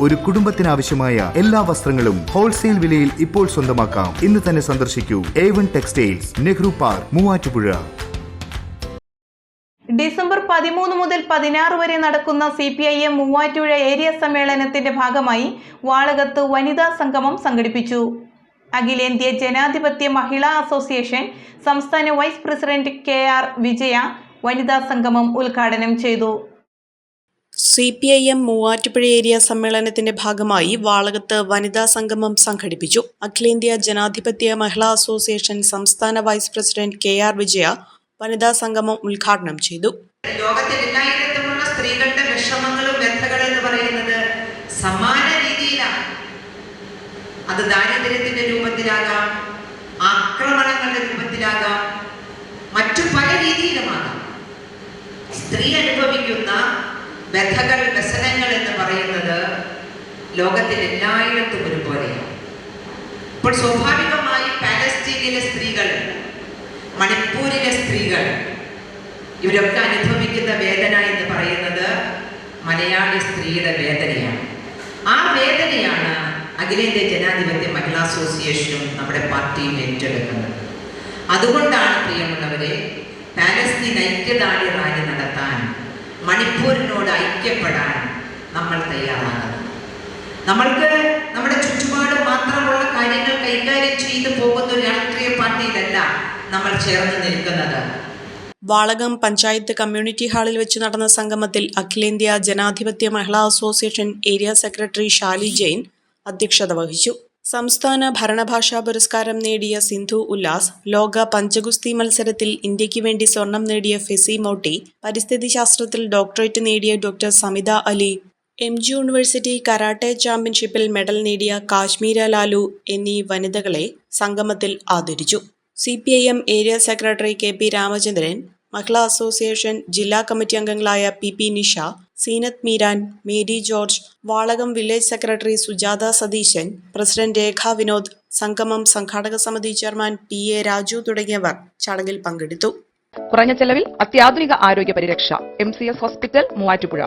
ഒരു കുടുംബത്തിനാവശ്യമായ എല്ലാ വസ്ത്രങ്ങളും ഹോൾസെയിൽ വിലയിൽ ഇപ്പോൾ സ്വന്തമാക്കാം. ഇന്ന് തന്നെ സന്ദർശിക്കൂ. A one textiles Nehru park Muvattupuzha. December പതിമൂന്ന് മുതൽ പതിനാറ് വരെ നടക്കുന്ന C P I M Muvattupuzha area സമ്മേളനത്തിന്റെ ഭാഗമായി വാളകത്ത് വനിതാ സംഗമം സംഘടിപ്പിച്ചു. അഖിലേന്ത്യാ ജനാധിപത്യ മഹിളാ അസോസിയേഷൻ സംസ്ഥാന vice president K R Vijaya വനിതാ സംഗമം ഉദ്ഘാടനം ചെയ്തു. C P I M Muvattupuzha area സമ്മേളനത്തിന്റെ ഭാഗമായി വാളകത്ത് വനിതാ സംഗമം സംഘടിപ്പിച്ചു. അഖിലേന്ത്യാ ജനാധിപത്യ മഹിളാ അസോസിയേഷൻ സംസ്ഥാന vice president K R Vijaya വനിതാ സംഗമം ഉദ്ഘാടനം ചെയ്തു. ലോകത്തിൽ എല്ലായിടത്തുമുള്ള സ്ത്രീകളുടെ വിഷമങ്ങളും വ്യഥകൾ എന്ന് പറയുന്നത് സമാന രീതിയിലാണ്. അത് ദാരിദ്ര്യത്തിന്റെ രൂപത്തിലാകാം ആക്രമണങ്ങളുടെ രൂപത്തിലാകാം മറ്റു പല രീതിയിലുമാകാം. സ്ത്രീ അനുഭവിക്കുന്ന വ്യഥകൾ വ്യസനങ്ങൾ എന്ന് പറയുന്നത് ലോകത്തിൽ എല്ലായിടത്തും ഒരുപോലെയാണ്. ഇപ്പോൾ സ്വാഭാവികമായി പാലസ്തീനിലെ സ്ത്രീകൾ മണിപ്പൂരിലെ സ്ത്രീകൾ ഇവരൊക്കെ അനുഭവിക്കുന്ന വേദന എന്ന് പറയുന്നത് മലയാളി സ്ത്രീയുടെ വേദനയാണ്. ആ വേദനയാണ് അഖിലേന്ത്യാ ജനാധിപത്യ മഹിളാ അസോസിയേഷനും നമ്മുടെ പാർട്ടിയും ഏറ്റെടുക്കുന്നത്. അതുകൊണ്ടാണ് പ്രിയമുള്ളവരെ പാലസ്തീൻ ഐക്യദാർഢ്യ റാലി നടത്താൻ മണിപ്പൂരിനോട് ഐക്യപ്പെടാൻ നമ്മൾ തയ്യാറാകുന്നത് നമ്മൾക്ക് നമ്മുടെ ചുറ്റുപാട് മാത്രമുള്ള കാര്യങ്ങൾ കൈകാര്യം ചെയ്തു പോകുന്ന ഒരു രാഷ്ട്രീയ പാർട്ടിയിലല്ല നമ്മൾ ചേർന്ന് നിൽക്കുന്നത്. വാളകം പഞ്ചായത്ത് കമ്മ്യൂണിറ്റി ഹാളിൽ വെച്ച് നടന്ന സംഗമത്തിൽ അഖിലേന്ത്യാ ജനാധിപത്യ മഹിളാ association area secretary Shali Jain അധ്യക്ഷത വഹിച്ചു. സംസ്ഥാന ഭരണഭാഷാ പുരസ്കാരം നേടിയ സിന്ധു ഉല്ലാസ് ലോക പഞ്ചഗുസ്തി മത്സരത്തിൽ ഇന്ത്യയ്ക്ക് വേണ്ടി സ്വർണം നേടിയ ഫെസി മോട്ടി പരിസ്ഥിതി ശാസ്ത്രത്തിൽ ഡോക്ടറേറ്റ് നേടിയ doctor Samitha Ali M G university karate ചാമ്പ്യൻഷിപ്പിൽ മെഡൽ നേടിയ കാശ്മീര ലാലു എന്നീ വനിതകളെ സംഗമത്തിൽ ആദരിച്ചു. C P I M area secretary K P Ramachandran Mahila association ജില്ലാ കമ്മിറ്റി അംഗങ്ങളായ P P Nisha Seenath Meeran Mary George Valakam village secretary Sujatha Satheesan president Rekha Vinod സംഗമം സംഘാടക സമിതി ചെയർമാൻ പി എ രാജു തുടങ്ങിയവർ ചടങ്ങിൽ പങ്കെടുത്തു. കുറഞ്ഞ ചെലവിൽ അത്യാധുനിക ആരോഗ്യ പരിരക്ഷ M C S hospital Muvattupuzha.